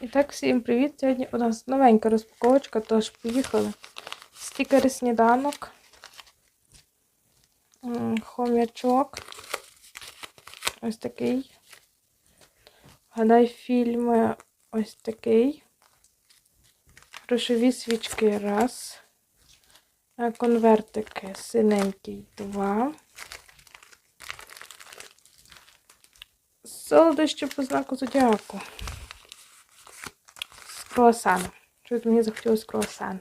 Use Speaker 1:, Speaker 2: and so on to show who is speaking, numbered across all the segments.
Speaker 1: І так, всім привіт! Сьогодні у нас новенька розпаковочка, тож поїхали. Стікери сніданок, хом'ячок. Ось такий. Гадай фільми ось такий. Грошові свічки раз. Е, Конвертики синенький два. Солодощі по знаку зодіаку. З круасаном. Щось мені захотілося круасан.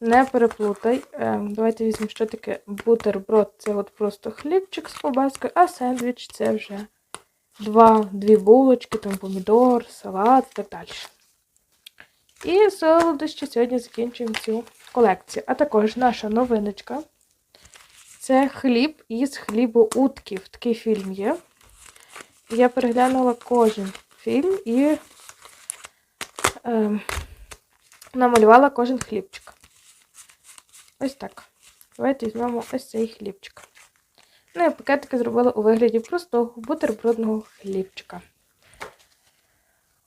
Speaker 1: Не переплутай. Е, давайте візьмемо, що таке бутерброд. Це от просто хлібчик з колбаскою, а сендвіч це вже два, дві булочки, там помідор, салат і так далі. І солодощі сьогодні закінчуємо цю колекцію. А також наша новиночка. Це хліб із хлібоутків. Такий фільм є. Я переглянула кожен фільм і намалювала кожен хлібчик. Ось так. Давайте візьмемо ось цей хлібчик. Ну і пакетики зробила у вигляді простого бутербродного хлібчика.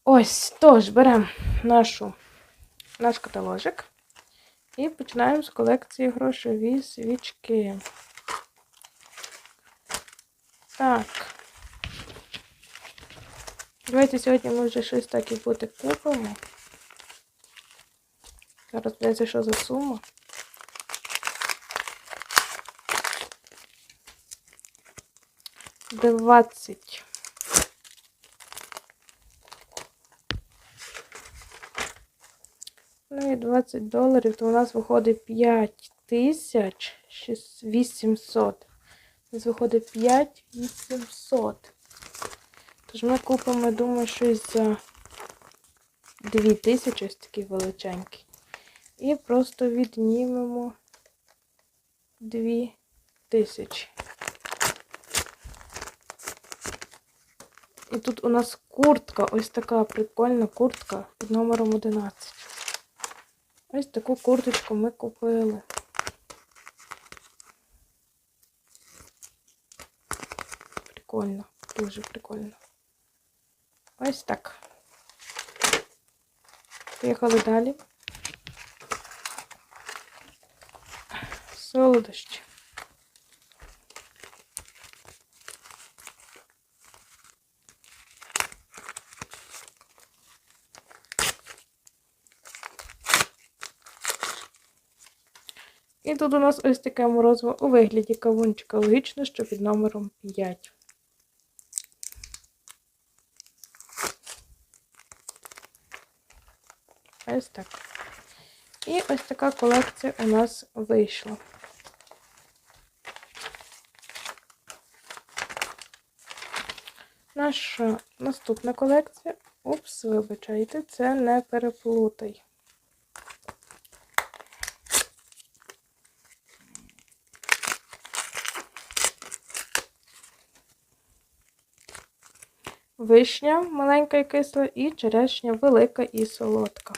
Speaker 1: Ось, тож, беремо нашу, наш каталожик і починаємо з колекції грошові свічки. Так. Давайте сьогодні ми вже щось так і буде купимо. Зараз подивіться, що за сума. Двадцять. Ну і 20 доларів, то у нас виходить 5 тисяч 800. У нас виходить 5 800. Тож ми купимо, думаю, щось за 2 тисячі, ось такий величенький. І просто віднімемо 2 тисячі. І тут у нас куртка, ось така прикольна куртка під номером 11. Ось таку курточку ми купили. Прикольно, дуже прикольно. Ось так. Поїхали далі. Солодощі. І тут у нас ось таке морозиво у вигляді кавунчика. Логічно, що під номером 5. Ось так. І ось така колекція у нас вийшла. Наша наступна колекція. Упс, вибачайте, це не переплутай. Вишня маленька і кисла, і черешня велика і солодка.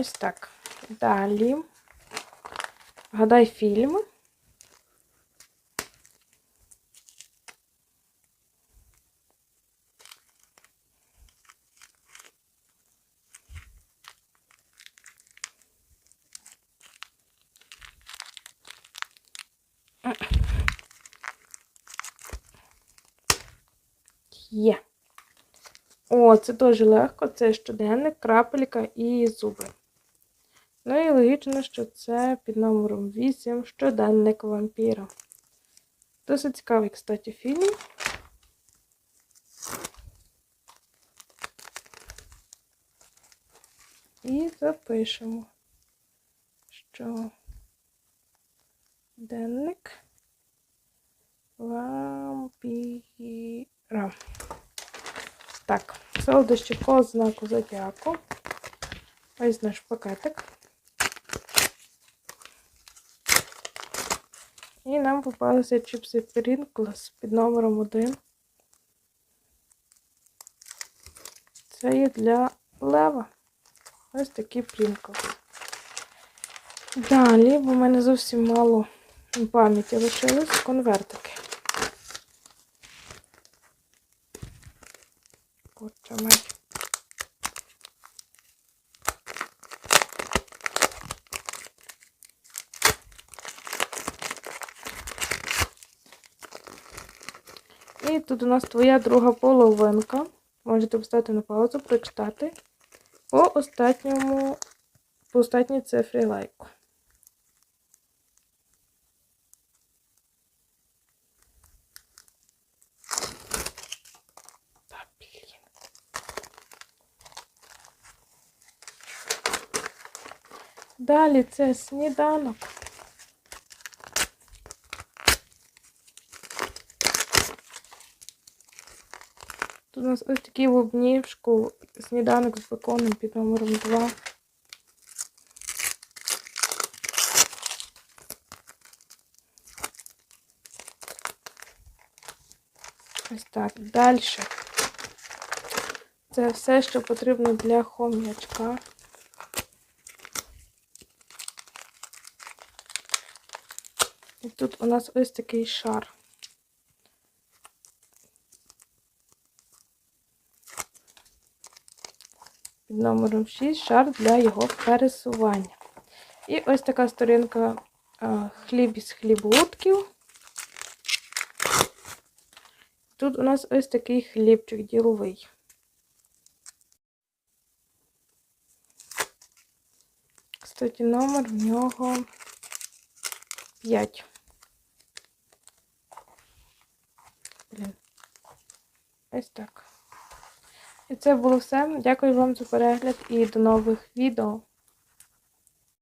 Speaker 1: Ось так. Далі. Гадай фільм. Є. О, це дуже легко. Це щоденник, крапелька і зуби. Ну і логічно, що це під номером 8 щоденник вампіра. Досить цікавий, кстати, фільм. І запишемо, що денник вампіра. Так, солодощі по знаку зодіаку. Ось наш пакетик. І нам попалися чіпси Pringles під номером 1. Це є для лева. Ось такі Pringles. Далі, бо в мене зовсім мало пам'яті лишились конвертики. Корча мать. І тут у нас твоя друга половинка. Можете поставити на паузу, прочитати по останньому, по останній цифрі лайку. Далі це сніданок. Нас ось такий в обнівшку сніданок з беконом під номером 2. Ось так. Далі. Це все, що потрібно для хом'ячка. І тут у нас ось такий шар. Під номером 6 шар для його пересування. І ось така сторінка хліб із хлібутків. Тут у нас ось такий хлібчик діловий. Кстати, номер в нього 5. Блін. Ось так. І це було все. Дякую вам за перегляд і до нових відео.